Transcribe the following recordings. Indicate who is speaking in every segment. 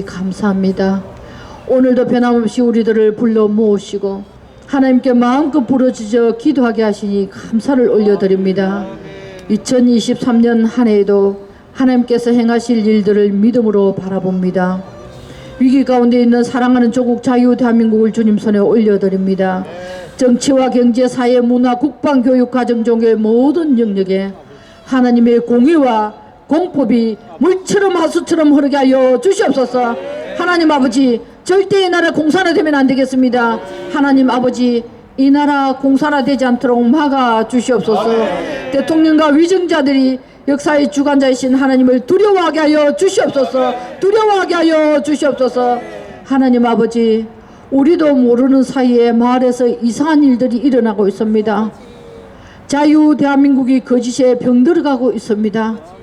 Speaker 1: 감사합니다. 오늘도 변함없이 우리들을 불러 모으시고 하나님께 마음껏 부르짖어 기도하게 하시니 감사를 올려드립니다. 2023년 한 해에도 하나님께서 행하실 일들을 믿음으로 바라봅니다. 위기 가운데 있는 사랑하는 조국 자유 대한민국을 주님 손에 올려드립니다. 정치와 경제, 사회, 문화, 국방, 교육, 가정, 종교의 모든 영역에 하나님의 공의와 공법이 물처럼 하수처럼 흐르게 하여 주시옵소서. 하나님 아버지 절대 이 나라 공산화 되면 안 되겠습니다. 하나님 아버지 이 나라 공산화 되지 않도록 막아 주시옵소서. 대통령과 위정자들이 역사의 주관자이신 하나님을 두려워하게 하여 주시옵소서. 두려워하게 하여 주시옵소서. 하나님 아버지 우리도 모르는 사이에 마을에서 이상한 일들이 일어나고 있습니다. 자유 대한민국이 거짓에 병들어가고 있습니다.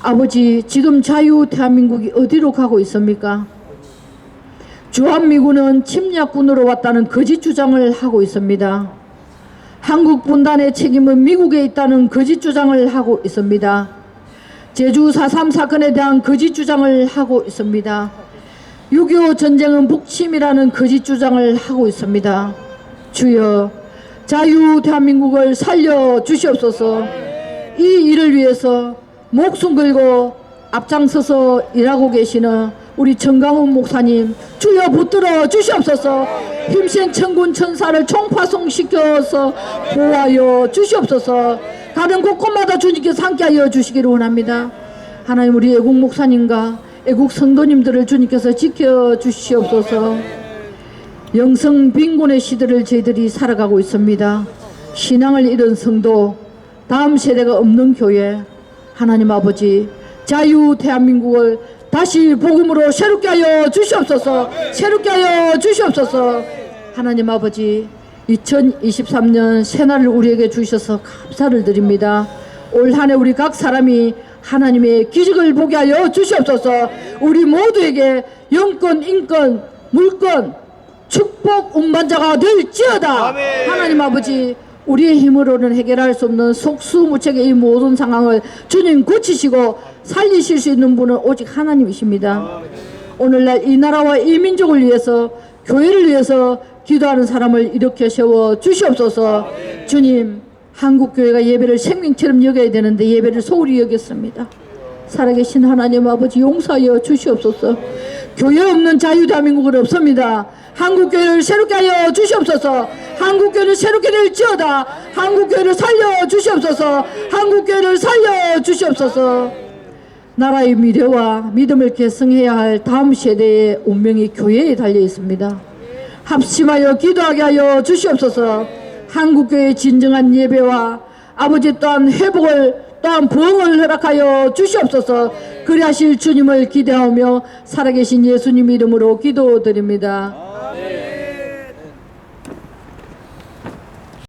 Speaker 1: 아버지 지금 자유 대한민국이 어디로 가고 있습니까? 주한미군은 침략군으로 왔다는 거짓 주장을 하고 있습니다. 한국 분단의 책임은 미국에 있다는 거짓 주장을 하고 있습니다. 제주 4.3 사건에 대한 거짓 주장을 하고 있습니다. 6.25 전쟁은 북침이라는 거짓 주장을 하고 있습니다. 주여 자유 대한민국을 살려 주시옵소서 이 일을 위해서 목숨 걸고 앞장서서 일하고 계시는 우리 정강훈 목사님 주여 붙들어 주시옵소서. 힘센 천군 천사를 총파송시켜서 보호하여 주시옵소서. 가는 곳곳마다 주님께서 함께하여 주시기를 원합니다. 하나님 우리 애국 목사님과 애국 성도님들을 주님께서 지켜 주시옵소서. 영성 빈곤의 시대를 저희들이 살아가고 있습니다. 신앙을 잃은 성도, 다음 세대가 없는 교회, 하나님 아버지, 자유 대한민국을 다시 복음으로 새롭게 하여 주시옵소서, 새롭게 하여 주시옵소서, 하나님 아버지, 2023년 새날을 우리에게 주셔서 감사를 드립니다. 올 한해 우리 각 사람이 하나님의 기적을 보게 하여 주시옵소서, 우리 모두에게 영권, 인권, 물권, 축복 운반자가 될지어다. 하나님 아버지 우리의 힘으로는 해결할 수 없는 속수무책의 이 모든 상황을 주님 고치시고 살리실 수 있는 분은 오직 하나님이십니다. 오늘날 이 나라와 이 민족을 위해서 교회를 위해서 기도하는 사람을 일으켜 세워 주시옵소서. 주님 한국교회가 예배를 생명처럼 여겨야 되는데 예배를 소홀히 여겼습니다. 살아계신 하나님 아버지 용서하여 주시옵소서. 교회 없는 자유 대한민국은 없습니다. 한국 교회를 새롭게 하여 주시옵소서. 한국 교회를 새롭게 될 지어다. 한국 교회를 살려 주시옵소서. 한국 교회를 살려 주시옵소서. 나라의 미래와 믿음을 계승해야 할 다음 세대의 운명이 교회에 달려 있습니다. 합심하여 기도하게 하여 주시옵소서. 한국교회의 진정한 예배와 아버지 또한 회복을 또한 부흥을 허락하여 주시옵소서 그리하실 주님을 기대하며 살아계신 예수님 이름으로 기도드립니다.